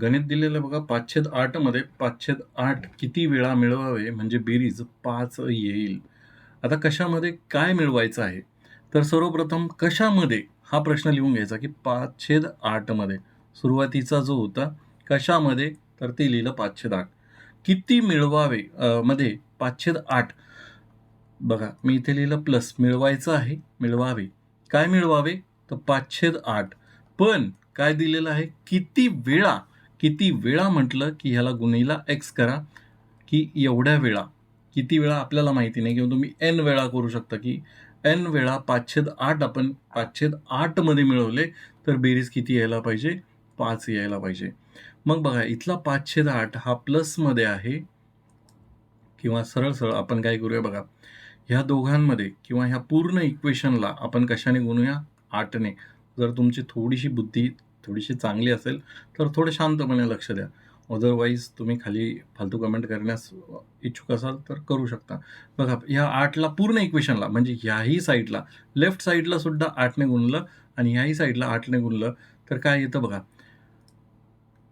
गणित दिलेलं बघा पाचशेद आठमध्ये पाचशेद आठ किती वेळा मिळवावे म्हणजे बेरीज पाच येईल. आता कशामध्ये काय मिळवायचं आहे? तर सर्वप्रथम कशामध्ये हा प्रश्न लिहून घ्यायचा की पाचशेद आठमध्ये सुरुवातीचा जो होता कशामध्ये? तर ते लिहिलं पाचशेद आठ किती मिळवावे मध्ये? पाचशेद आठ बघा मी इथे लिहिलं प्लस मिळवायचं आहे मिळवावे. काय मिळवावे? तर पाचशेद आठ पण काय दिलेलं आहे? किती वेळा किती वेळा म्हटलं की ह्याला गुन्हेला एक्स करा की एवढ्या वेळा. किती वेळा आपल्याला माहिती नाही किंवा तुम्ही एन वेळा करू शकता की एन वेळा पाचशेद आठ आपण पाचशेद आठमध्ये मिळवले तर बेरीज किती यायला पाहिजे? पाच यायला पाहिजे. मग बघा इथला पाचशेद आठ हा प्लसमध्ये आहे किंवा सरळ सरळ आपण काय करूया बघा. ह्या दोघांमध्ये किंवा ह्या पूर्ण इक्वेशनला आपण कशाने गुणूया? आठने. जर तुमची थोडीशी बुद्धी थोडीशी चांगली असेल तर थोडं शांतपणे लक्ष द्या. अदरवाईज तुम्ही खाली फालतू कमेंट करण्यास इच्छुक असाल तर करू शकता. बघा ह्या आठला पूर्ण इक्वेशनला म्हणजे ह्याही साईडला लेफ्ट साईडला सुद्धा आठने गुणलं आणि ह्याही साईडला आठने गुणलं तर काय येतं बघा?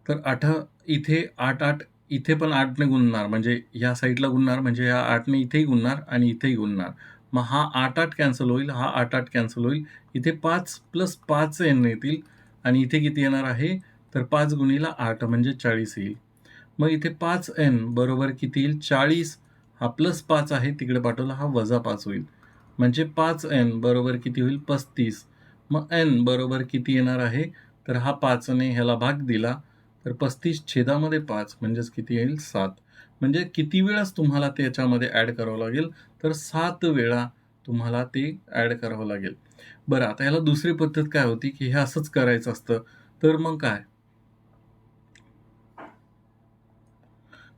तर आठ इथे आठ आठ इथे पण आठने गुणणार म्हणजे ह्या साईडला गुणणार म्हणजे ह्या आठने इथेही गुणणार आणि इथेही गुणणार. मग हा आठ आठ कॅन्सल होईल हा आठ आठ कॅन्सल होईल. इथे पाच प्लस पाच एन येतील. आणि इथे किती येणार आहे तर पाच गुणीला आठ म्हणजे चाळीस येईल. मग इथे पाच एन बरोबर किती येईल? चाळीस. हा प्लस पाच आहे तिकडे पाठवला हा वजा पाच होईल. म्हणजे पाच एन बरोबर किती होईल? पस्तीस. मग एन बरोबर किती येणार आहे? तर हा पाचने ह्याला भाग दिला तर पस्तीस छेदामध्ये पाच म्हणजेच किती येईल? सात. म्हणजे किती वेळाच तुम्हाला त्याच्यामध्ये ॲड करावं लागेल? तर सात वेळा तुम्हाला ते ॲड करावं लागेल. बरं आता ह्याला दुसरी पद्धत काय होती की हे असंच करायचं असतं? तर मग काय?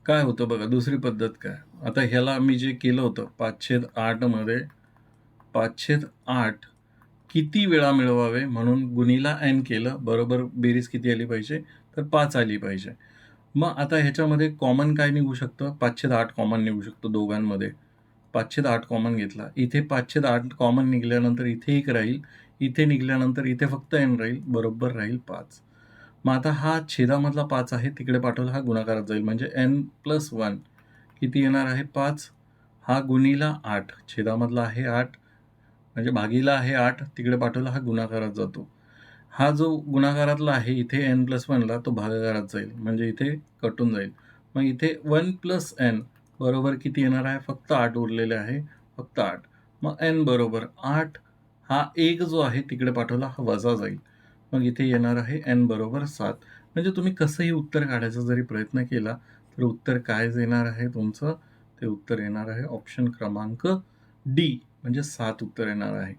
काय होतं बघा दुसरी पद्धत काय? आता ह्याला मी जे केलं होतं पाचशेद आठमध्ये पाचशेद आठ किती वेळा मिळवावे म्हणून गुणीला एन केलं बरोबर बेरीज किती आली पाहिजे? तर पाच आली पाहिजे. मग आता ह्याच्यामध्ये कॉमन काय निघू शकतं? पाचशेद आठ कॉमन निघू शकतो दोघांमध्ये. पाचशेद आठ कॉमन घेतला. इथे पाचशेद आठ कॉमन निघाल्यानंतर इथे एक राहील इथे निघाल्यानंतर इथे फक्त एन राहील बरोबर राहील पाच. मग आता हा छेदामधला पाच आहे तिकडे पाठवला हा गुणाकारात जाईल. म्हणजे एन प्लस वन किती येणार आहे? पाच. हा गुणीला आठ छेदामधला आहे आठ. म्हणजे भागीला आहे आठ तिकडे पाठवला हा गुणाकारात जातो. हा जो गुणाकारातला आहे इथे एन प्लस वनला तो भागाकारात जाईल. म्हणजे इथे कटून जाईल. मग इथे वन प्लस एन बरोबर किती येणार आहे? फक्त आठ उरलेले आहे. फक्त आठ. मग एन बरोबर आठ हा एक जो आहे तिकडे पाठवला हा वजा जाईल. मग इथे येणार आहे एन बरोबर सात. म्हणजे तुम्ही कसंही उत्तर काढायचा जरी प्रयत्न केला तर उत्तर काय येणार आहे तुमचं? ते उत्तर येणार आहे ऑप्शन क्रमांक डी म्हणजे सात उत्तर येणार आहे.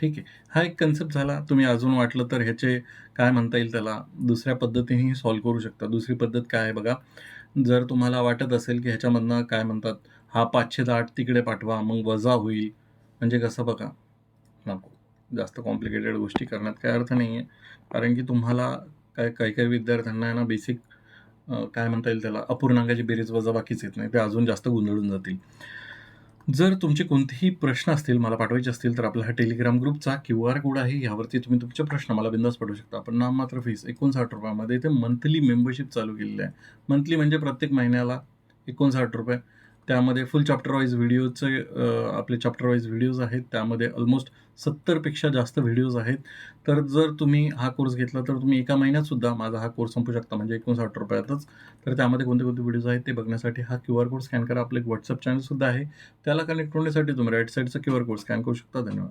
ठीक आहे. हा एक कन्सेप्ट झाला. तुम्ही अजून वाटलं तर ह्याचे काय म्हणता येईल त्याला? दुसऱ्या पद्धतीनेही सॉल्व्ह करू शकता. दुसरी पद्धत काय आहे बघा? जर तुम्हाला वाटत असेल की ह्याच्यामधनं काय म्हणतात हा पाचशे आठ तिकडे पाठवा मग वजा होईल. म्हणजे कसं बघा नको. जास्त कॉम्प्लिकेटेड गोष्टी करण्यात काय अर्थ नाही आहे कारण की तुम्हाला काय काही काही विद्यार्थ्यांना आहे ना बेसिक काय म्हणता येईल त्याला अपूर्णांकाची बेरीज वजा बाकीच येत नाही. ते अजून जास्त गोंधळून जातील. जर तुमचे कोणतेही प्रश्न असतील मला पाठवायचे असतील तर आपला हा टेलिग्राम ग्रुपचा क्यू आर कोड आहे. यावरती तुम्ही तुमचे प्रश्न मला बिंदास पाठवू शकता. आपण नाम मात्र फीस एकोणसाठ रुपयामध्ये इथे मंथली मेंबरशिप चालू केलेली आहे. मंथली म्हणजे प्रत्येक महिन्याला एकोणसाठ रुपये. त्यामध्ये फुल चॅप्टर वाईज व्हिडिओचे आपले चॅप्टर वाईज व्हिडिओज आहेत. त्यामध्ये ऑलमोस्ट सत्तरपेक्षा जास्त व्हिडिओज आहेत. तर जर तुम्ही हा कोर्स घेतला तर तुम्ही एका महिन्यातसुद्धा माझा हा कोर्स संपू शकता. म्हणजे एकोणसाठ रुपयातच. तर त्यामध्ये कोणते कोणते व्हिडिओज आहेत ते बघण्यासाठी हा क्यू आर कोड स्कॅन करा. आपलं एक व्हॉट्सअप चॅनलसुद्धा आहे. त्याला कनेक्ट होण्यासाठी तुम्ही राईट साईडचा क्यू आर कोड स्कॅन करू शकता. धन्यवाद.